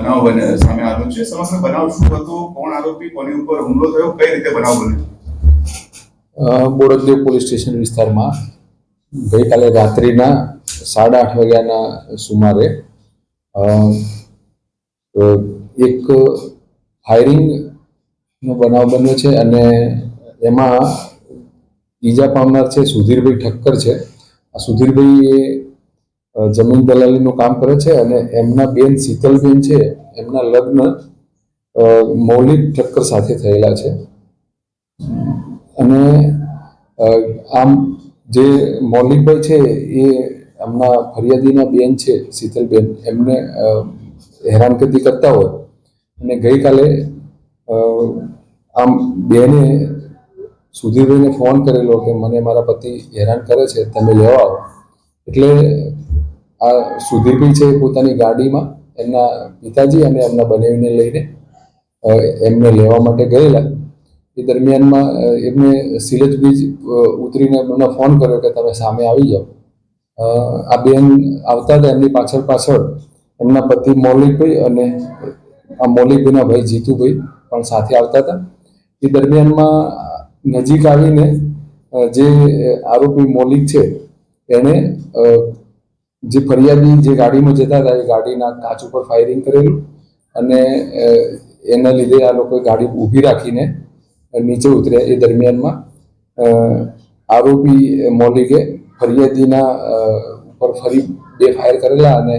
બનાવ બને સામે આવ્યો છે સમગ્ર બનાવ શું હતો? કોણ આરોપી? કોની ઉપર હુમલો થયો? કઈ રીતે બનાવ બન્યો બોડકદેવ પોલીસ સ્ટેશન વિસ્તારમાં ગઈકાલે રાત્રિના સાડા આઠ વાગ્યાના સુમારે એક ફાયરિંગનો બનાવ બન્યો છે અને એમાં ઈજા પામનાર છે સુધીરભાઈ ઠક્કર છે. આ સુધીરભાઈ જમીન દલાલીનું કામ કરે છે અને એમના બેન શીતલબેન છે, એમના લગ્ન મૌલિક ઠક્કર સાથે થયેલા છે. અને આમ જે મૌલિકભાઈ છે, એ એમના ફરિયાદીના બેન છે, શીતલબેન, એમને હેરાનગતિ કરતા હોય. અને ગઈકાલે આમ બેને સુધીરભાઈને ફોન કરેલો કે, મને મારા પતિ હેરાન કરે છે, તમે લેવા આવો. એટલે આ સુધીરભાઈ છે પોતાની ગાડીમાં એમના પિતાજી અને એમના બનેવીને લઈને એમને લેવા માટે ગયેલા. એ દરમિયાનમાં એમને સિલજ બ્રિજ ઉતરીને મને ફોન કર્યો કે તમે સામે આવી જાઓ. આ બેન આવતા હતા એમની પાછળ પાછળ. એમના પતિ મૌલિકભાઈ અને આ મૌલિકભાઈના ભાઈ જીતુભાઈ પણ સાથે આવતા હતા. એ દરમિયાનમાં નજીક આવીને જે આરોપી મૌલિક છે એણે જે ફરિયાદી જે ગાડીમાં જતા હતા, એ ગાડીના કાચ ઉપર ફાયરિંગ કરેલું અને એના લીધે આ લોકોએ ગાડી ઊભી રાખીને નીચે ઉતર્યા. એ દરમિયાનમાં આરોપી મોલિકે ફરિયાદીના ઉપર ફરી બે ફાયર કરેલા અને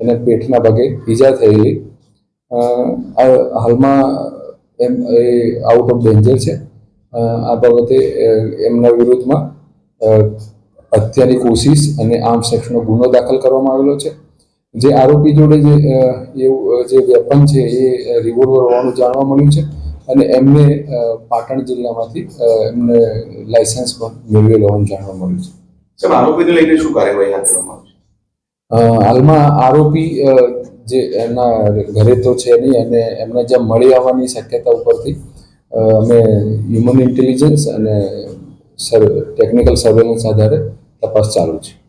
એને પેટના ભાગે ઈજા થયેલી. હાલમાં એમ, એ આઉટ ઓફ ડેન્જર છે. આ બાબતે એમના વિરુદ્ધમાં હત્યાની કોશિશ અને આમ સેક્સનો ગુનો દાખલ કરવામાં આવેલો છે. જે આરોપી જોડે જે એવું જે વેપન છે એ રિવોલ્વર હોવાનું જાણવા મળ્યું છે અને એમને પાટણ જિલ્લામાંથી એમને લાયસન્સ પણ મેળવેલ હોવાનું જાણવા મળ્યું છે. સાહેબ આરોપીને લઈને શું કાર્યવાહી હાથ ધરવામાં હાલમાં આરોપી જે એમના ઘરે તો છે નહીં અને એમને જ્યાં મળી આવવાની શક્યતા ઉપરથી અમે હ્યુમન ઇન્ટેલિજન્સ અને સર ટેકનિકલ સર્વેલન્સ આધારે તપાસ ચાલુ છે